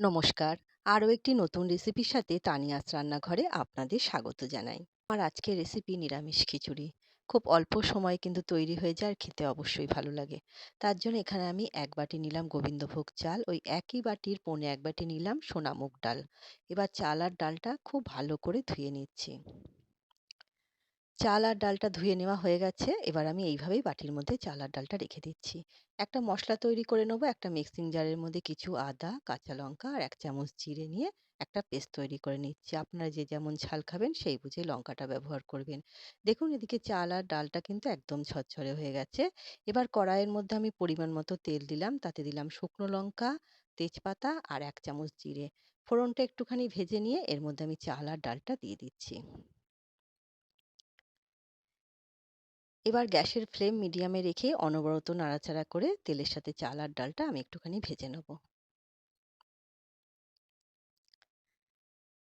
নমস্কার। আরও একটি নতুন রেসিপির সাথে তানিয়াস রান্নাঘরে আপনাদের স্বাগত জানাই। আমার আজকের রেসিপি নিরামিষ খিচুড়ি। খুব অল্প সময়ে কিন্তু তৈরি হয়ে যায় আর খেতে অবশ্যই ভালো লাগে। তার জন্য এখানে আমি এক বাটি নিলাম গোবিন্দভোগ চাল, ওই একই বাটির পনে এক বাটি নিলাম সোনামুগ ডাল। এবার চাল আর ডালটা খুব ভালো করে ধুয়ে নিচ্ছি। চাল আর ডালটা ধুয়ে নেওয়া হয়ে গেছে। এবার আমি এইভাবেই বাটির মধ্যে চাল আর ডালটা রেখে দিচ্ছি। একটা মশলা তৈরি করে নেব, একটা মিক্সিং জারের মধ্যে কিছু আদা, কাঁচা লঙ্কা আর এক চামচ জিরে নিয়ে একটা পেস্ট তৈরি করে নিচ্ছি। আপনারা যে যেমন ঝাল খাবেন সেই বুঝে লঙ্কাটা ব্যবহার করবেন। দেখুন, এদিকে চাল আর ডালটা কিন্তু একদম ঝরঝরে হয়ে গেছে। এবার কড়াইয়ের মধ্যে আমি পরিমাণ মতো তেল দিলাম। তাতে দিলাম শুকনো লঙ্কা, তেজপাতা আর এক চামচ জিরে। ফোড়নটা একটুখানি ভেজে নিয়ে এর মধ্যে আমি চাল আর ডালটা দিয়ে দিচ্ছি। এবার গ্যাসের ফ্লেম মিডিয়ামে রেখে অনবরত নাড়াচাড়া করে তেলের সাথে চাল আর ডালটা আমি একটুখানি ভেজে নেব।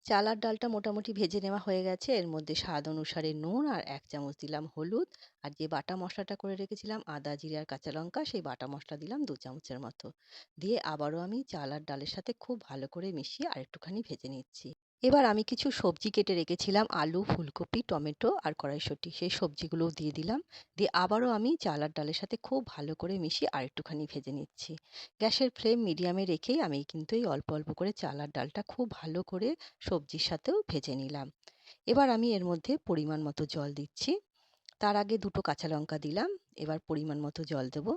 চাল আর ডালটা মোটামুটি ভেজে নেওয়া হয়ে গেছে। এর মধ্যে স্বাদ অনুসারে নুন আর এক চামচ দিলাম হলুদ। আর যে বাটা মশলাটা করে রেখেছিলাম, আদা, জিরে আর কাঁচা লঙ্কা, সেই বাটা মশলা দিলাম দু চামচের মতো। দিয়ে আবারও আমি চাল আর ডালের সাথে খুব ভালো করে মিশিয়ে আর একটুখানি ভেজে নিচ্ছি। এবার আমি কিছু সবজি কেটে রেখেছিলাম, আলু, ফুলকপি, টমেটো আর কড়াইশুঁটি। সেই সবজিগুলোও দিয়ে দিলাম। দিয়ে আবারও আমি চাল আর ডালের সাথে খুব ভালো করে মিশিয়ে আর একটুখানি ভেজে নিচ্ছি। গ্যাসের ফ্লেম মিডিয়ামে রেখেই আমি কিন্তু এই অল্প অল্প করে চাল আর ডালটা খুব ভালো করে সবজির সাথেও ভেজে নিলাম। এবার আমি এর মধ্যে পরিমাণ মতো জল দিচ্ছি। তার আগে দুটো কাঁচা লঙ্কা দিলাম, এবার পরিমাণ মতো জল দেবো।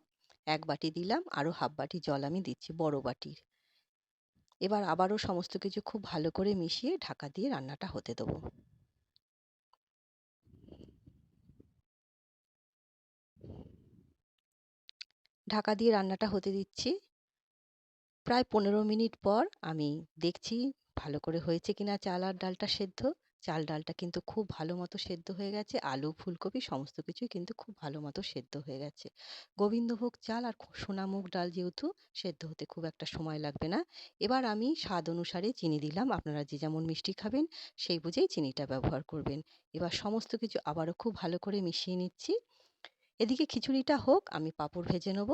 এক বাটি দিলাম, আরও হাফ বাটি জল আমি দিচ্ছি বড় বাটির। এবার আবারও সমস্ত কিছু খুব ভালো করে মিশিয়ে ঢাকা দিয়ে রান্নাটা হতে দেবো। ঢাকা দিয়ে রান্নাটা হতে দিচ্ছি। প্রায় পনেরো মিনিট পর আমি দেখছি ভালো করে হয়েছে কিনা চাল আর ডালটা সেদ্ধ। চাল ডালটা কিন্তু খুব ভালো মতো সেদ্ধ হয়ে গেছে। আলু, ফুলকপি সমস্ত কিছুই কিন্তু খুব ভালো মতো সেদ্ধ হয়ে গেছে। গোবিন্দভোগ চাল আর সোনামুগ ডাল যেহেতু সেদ্ধ হতে খুব একটা সময় লাগবে না। এবার আমি স্বাদ অনুসারে চিনি দিলাম। আপনারা যে যেমন মিষ্টি খাবেন, সেই বুঝেই চিনিটা ব্যবহার করবেন। এবার সমস্ত কিছু আবারও খুব ভালো করে মিশিয়ে নিচ্ছি। এদিকে খিচুড়িটা হোক, আমি পাঁপড় ভেজে নেব।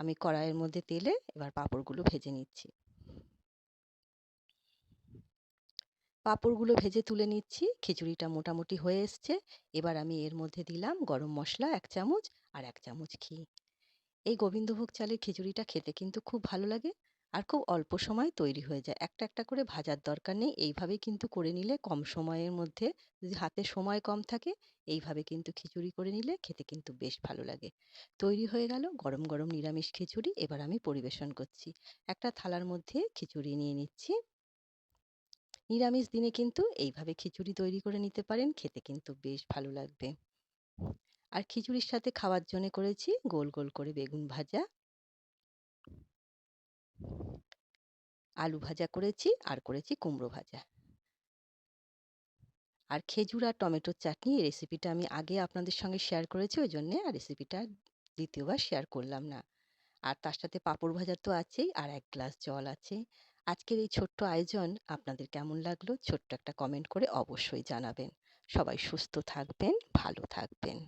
আমি কড়াইয়ের মধ্যে তেলে এবার পাঁপড়গুলো ভেজে নিচ্ছি। পাঁপড়গুলো ভেজে তুলে নিচ্ছি। খিচুড়িটা মোটামুটি হয়ে এসছে। এবার আমি এর মধ্যে দিলাম গরম মশলা, এক চামচ আর এক চামচ ঘি। এই গোবিন্দভোগ চালের খিচুড়িটা খেতে কিন্তু খুব ভালো লাগে আর খুব অল্প সময় তৈরি হয়ে যায়। একটা একটা করে ভাজার দরকার নেই। এইভাবেই কিন্তু করে নিলে কম সময়ের মধ্যে যদি হাতে সময় কম থাকে, এইভাবে কিন্তু খিচুড়ি করে নিলে খেতে কিন্তু বেশ ভালো লাগে। তৈরি হয়ে গেল গরম গরম নিরামিষ খিচুড়ি। এবার আমি পরিবেশন করছি। একটা থালার মধ্যে খিচুড়ি নিয়ে নিচ্ছি। নিরামিষ দিনে কিন্তু এইভাবে খিচুড়ি তৈরি করে নিতে পারেন, খেতে কিন্তু বেশ ভালো লাগবে। আর খিচুড়ির সাথে খাওয়ার জন্য করেছি গোল গোল করে বেগুন ভাজা। আলু ভাজা করেছি আর করেছি কুমড়ো ভাজা। আর খেজুর আর টমেটোর চাটনি এই রেসিপিটা আমি আগে আপনাদের সঙ্গে শেয়ার করেছি, ওই জন্যে আর রেসিপিটা দ্বিতীয়বার শেয়ার করলাম না। আর তার সাথে পাঁপড় ভাজা তো আছেই, আর এক গ্লাস জল আছে। আজকের এই ছোট্ট আয়োজন আপনাদের কেমন লাগল ছোট্ট একটা কমেন্ট করে অবশ্যই জানাবেন। সবাই সুস্থ থাকবেন, ভালো থাকবেন।